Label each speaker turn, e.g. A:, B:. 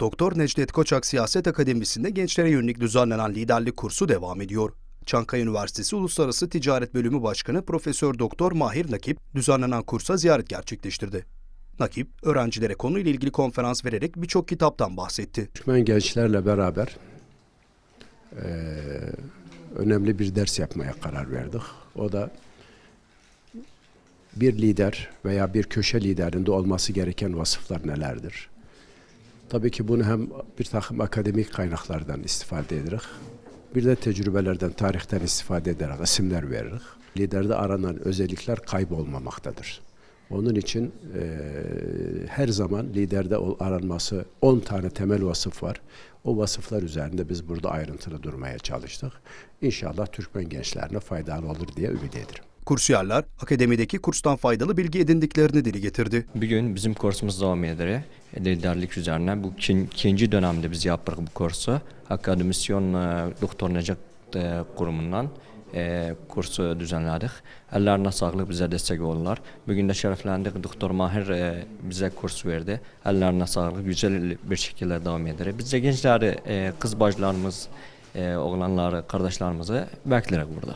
A: Doktor Necdet Koçak Siyaset Akademisi'nde gençlere yönelik düzenlenen liderlik kursu devam ediyor. Çankaya Üniversitesi Uluslararası Ticaret Bölümü Başkanı Profesör Doktor Mahir Nakip düzenlenen kursa ziyaret gerçekleştirdi. Nakip, öğrencilere konuyla ilgili konferans vererek birçok kitaptan bahsetti.
B: Türkmen gençlerle beraber eee, önemli bir ders yapmaya karar verdik. O da bir lider veya bir köşe liderinde olması gereken vasıflar nelerdir? Tabii ki bunu hem bir takım akademik kaynaklardan istifade ederek, bir de tecrübelerden, tarihten istifade ederek isimler veririz. Liderde aranan özellikler kaybolmamaktadır. Onun için eee, her zaman liderde aranması 10 tane temel vasıf var. O vasıflar üzerinde biz burada ayrıntılı durmaya çalıştık. İnşallah Türkmen gençlerine faydalı olur diye ümit ederim.
A: Kursiyerler, akademideki kurstan faydalı bilgi edindiklerini dili getirdi.
C: Bugün bizim kursumuz devam eder. Liderlik üzerine. Bu ikin- ikinci dönemde biz yaptık bu kursu. Akademisyon e, Doktor Necdet e, kurumundan e, kursu düzenledik. Ellerine sağlık bize destek oldular. Bugün de şereflendik. Doktor Mahir e, bize kurs verdi. Ellerine sağlık. Güzel bir şekilde devam eder. Biz de gençleri, e, kız bacılarımız, e, oğlanları, kardeşlerimizi bekleriz burada.